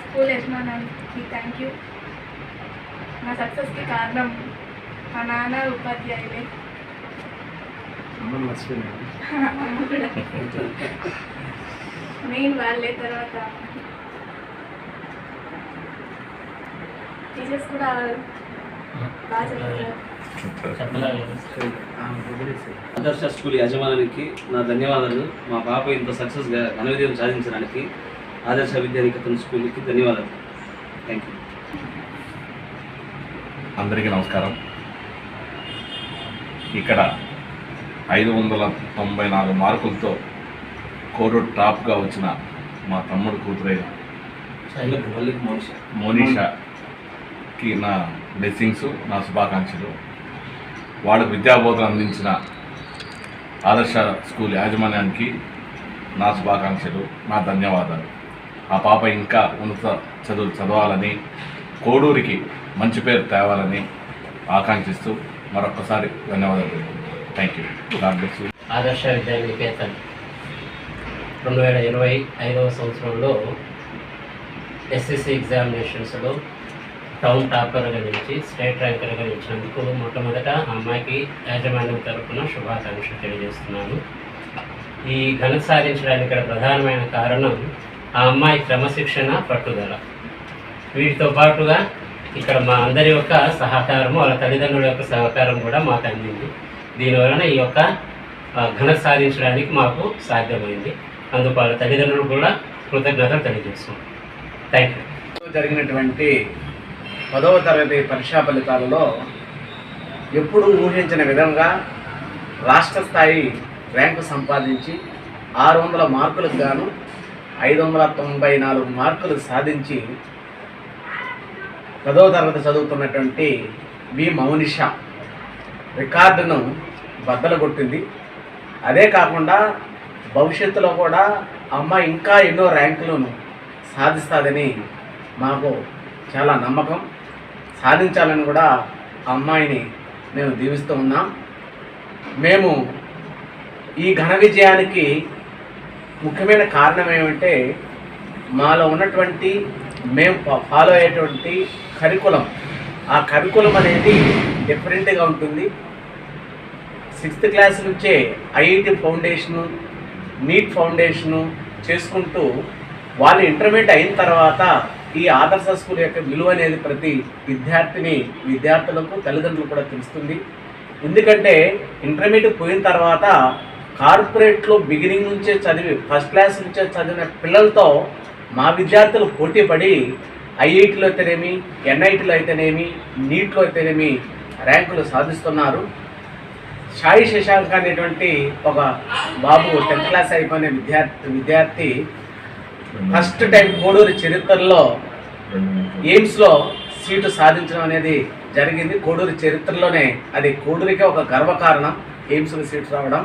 School యజమానానికి thank you నా సక్సెస్కి కారణం మా నాన్న ఉపాధ్యాయులే. మెయిన్ వాళ్ళే తర్వాత టీచర్స్ కూడా ఆదర్శ స్కూల్ యజమానికి నా ధన్యవాదాలు. మా పాప ఇంత సక్సెస్గా ఘన విజయం సాధించడానికి ఆదర్శ విద్యానికేతన్ స్కూల్కి ధన్యవాదాలు. థ్యాంక్ యూ అందరికీ నమస్కారం. ఇక్కడ ఐదు వందల తొంభై నాలుగు మార్కులతో కోరు టాప్గా వచ్చిన మా తమ్ముడు కూతురైన మోనిషాకి నా బ్లెస్సింగ్స్ నా శుభాకాంక్షలు. వాళ్ళకు విద్యాబోధన అందించిన ఆదర్శ స్కూల్ యాజమాన్యానికి నా శుభాకాంక్షలు నా ధన్యవాదాలు. ఆ పాప ఇంకా ఉన్నత చదువులు చదవాలని కోడూరికి మంచి పేరు తేవాలని ఆకాంక్షిస్తూ మరొకసారి ధన్యవాదాలు. థ్యాంక్ యూ గాడ్ ఆదర్శ విద్యానికేతన్ రెండు వేల ఇరవై ఐదవ సంవత్సరంలో ఎస్ఎస్సి ఎగ్జామినేషన్స్లో టౌన్ టాపర్గా నిలిచి స్టేట్ ర్యాంకర్గా నిలిచినందుకు మొట్టమొదట అమ్మాయికి యాజమాన్యం తరపున శుభాకాంక్షలు తెలియజేస్తున్నాను. ఈ ఘన సాధించడానికి ఇక్కడ ప్రధానమైన కారణం ఆ అమ్మాయి క్రమశిక్షణ పట్టుదల. వీటితో పాటుగా ఇక్కడ మా అందరి యొక్క సహకారము వాళ్ళ తల్లిదండ్రుల యొక్క సహకారం కూడా మాకు అందింది. దీనివలన ఈ యొక్క ఘన ఘనత సాధించడానికి మాకు సాధ్యమైంది. అందుకు వాళ్ళ తల్లిదండ్రులు కూడా కృతజ్ఞతలు తెలియజేస్తున్నాం. థ్యాంక్ యూ జరిగినటువంటి పదవ తరగతి పరీక్షా ఫలితాలలో ఎప్పుడూ ఊహించిన విధంగా రాష్ట్ర స్థాయి ర్యాంకు సంపాదించి ఆరు వందల మార్కులకు గాను ఐదు వందల తొంభై నాలుగు మార్కులు సాధించి పదో తరగతి చదువుతున్నటువంటి బి మౌనిష. రికార్డును బద్దలు కొట్టింది అదే కాకుండా భవిష్యత్తులో కూడా అమ్మ ఇంకా ఎన్నో ర్యాంకులను సాధిస్తుందని మాకు చాలా నమ్మకం. సాధించాలని కూడా అమ్మాయిని మేము దీవిస్తూ ఉన్నాం. మేము ఈ ఘన విజయానికి ముఖ్యమైన కారణం ఏమంటే మాలో ఉన్నటువంటి మేము ఫాలో అయ్యేటువంటి కరికులం. ఆ కరికులం అనేది డిఫరెంట్గా ఉంటుంది. సిక్స్త్ క్లాస్ నుంచే ఐఐటి ఫౌండేషను నీట్ ఫౌండేషను చేసుకుంటూ వాళ్ళు ఇంటర్మీడియట్ అయిన తర్వాత ఈ ఆదర్శ స్కూల్ యొక్క విలువ అనేది ప్రతి విద్యార్థిని విద్యార్థులకు తల్లిదండ్రులు కూడా తెలుస్తుంది. ఎందుకంటే ఇంటర్మీడియట్ పోయిన తర్వాత కార్పొరేట్లో బిగినింగ్ నుంచే చదివి ఫస్ట్ క్లాస్ నుంచే చదివిన పిల్లలతో మా విద్యార్థులు పోటీ పడి ఐఐటిలో అయితేనేమి ఎన్ఐటిలో అయితేనేమి నీట్లో అయితేనేమి ర్యాంకులు సాధిస్తున్నారు. సాయి శశాంక్ అనేటువంటి ఒక బాబు టెన్త్ క్లాస్ అయిపోయిన విద్యార్థి విద్యార్థి ఫస్ట్ టైం కోడూరు చరిత్రలో ఎయిమ్స్లో సీటు సాధించడం అనేది జరిగింది. కోడూరు చరిత్రలోనే అది కోడూరికే ఒక గర్వకారణం ఎయిమ్స్లో సీటు రావడం.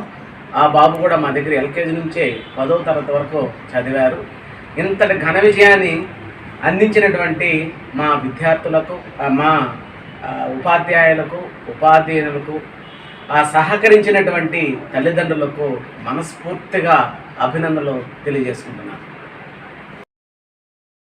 ఆ బాబు కూడా మా దగ్గర ఎల్కేజీ నుంచే పదో తరగతి వరకు చదివారు. ఇంతటి ఘన విజయాన్ని అందించినటువంటి మా విద్యార్థులకు మా ఉపాధ్యాయులకు ఉపాధ్యాయులకు ఆ సహకరించినటువంటి తల్లిదండ్రులకు మనస్ఫూర్తిగా అభినందనలు తెలియజేసుకుంటున్నాను.